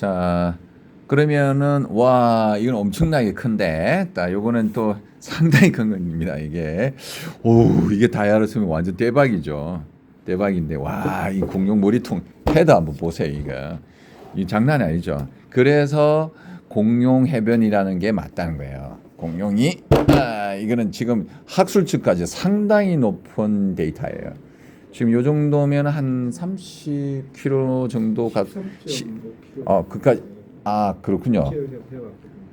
자, 그러면은 와, 이건 엄청나게 큰데. 자, 요거는 또 상당히 큰 겁니다. 이게. 오, 이게 다이아로 쓰면 완전 대박이죠. 대박인데 와, 이 공룡 머리통 헤드 한번 보세요, 이거. 이 장난이 아니죠. 그래서 공룡 해변이라는 게 맞다는 거예요. 공룡이 아, 이거는 지금 학술 측까지 상당히 높은 데이터예요. 지금 요 정도면 한 30km 정도 가. 시, 어, 그까지 아 그렇군요.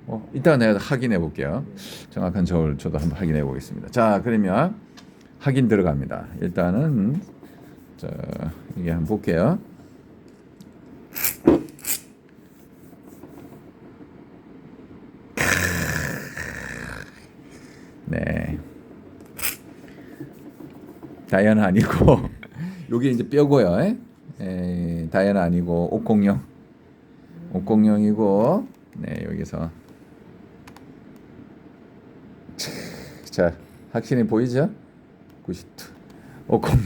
어, 이따 내가 확인해 볼게요. 정확한 저울 저도 한번 확인해 보겠습니다. 자, 그러면 확인 들어갑니다. 일단은 자, 이게 한번 볼게요. 네. 다이아는 아니고 요게 이제 뼈고요. 에? 에, 다이아는 아니고 옥공룡. 옥공룡이고 네, 여기서 자, 확실히 보이죠? 92. 옥공룡.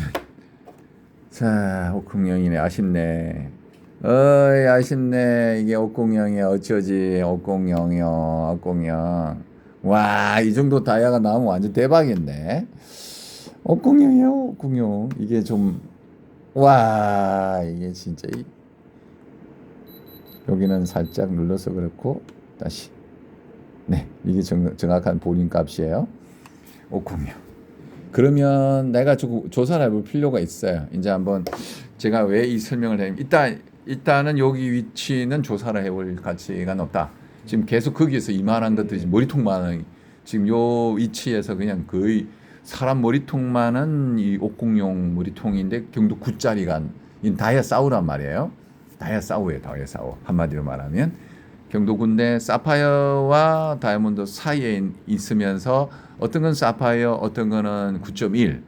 자, 옥공룡이네. 아쉽네. 어이, 아쉽네. 이게 옥공룡이야. 어쩌지. 옥공룡이요. 옥공룡. 와, 이 정도 다이아가 나오면 완전 대박인데. 옥공룡이요. 옥공룡. 이게 좀, 와, 이게 진짜. 이, 여기는 살짝 눌러서 그렇고, 다시. 네, 이게 정, 정확한 본인 값이에요. 옥공룡. 그러면 내가 조, 조사를 해볼 필요가 있어요. 이제 한번 제가 왜 이 설명을 해? 일단 일단은 여기 위치는 조사를 해볼 가치가 없다. 지금 계속 거기에서 이만한 것들이 머리통만한 지금 요 위치에서 그냥 거의 사람 머리통만한 이 옥공룡 머리통인데 경도 9짜리가 이 다이아사우란 말이에요. 다이아사우예요, 다이아사우. 한마디로 말하면 경도군대 사파이어와 다이아몬드 사이에 있으면서 어떤 건 사파이어, 어떤 거는 9.1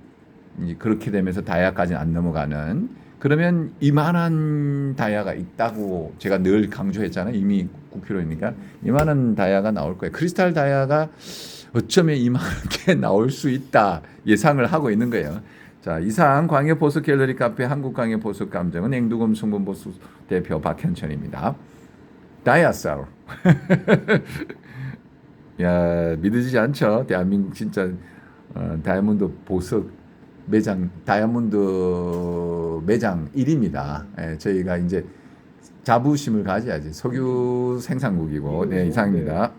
이제 그렇게 되면서 다이아까지는 안 넘어가는 그러면 이만한 다이아가 있다고 제가 늘 강조했잖아요. 이미 9kg니까 이만한 다이아가 나올 거예요. 크리스탈 다이아가 어쩌면 이만하게 나올 수 있다 예상을 하고 있는 거예요. 자 이상 광해 보수 갤러리 카페 한국 광해 보수 감정은 앵두금 성분 보수 대표 박현천입니다. 다이아사우. 야 믿어지지 않죠? 대한민국 진짜 어, 다이아몬드 보석 매장 다이아몬드 매장 1위입니다. 예, 저희가 이제 자부심을 가져야지 석유 생산국이고 네 이상입니다.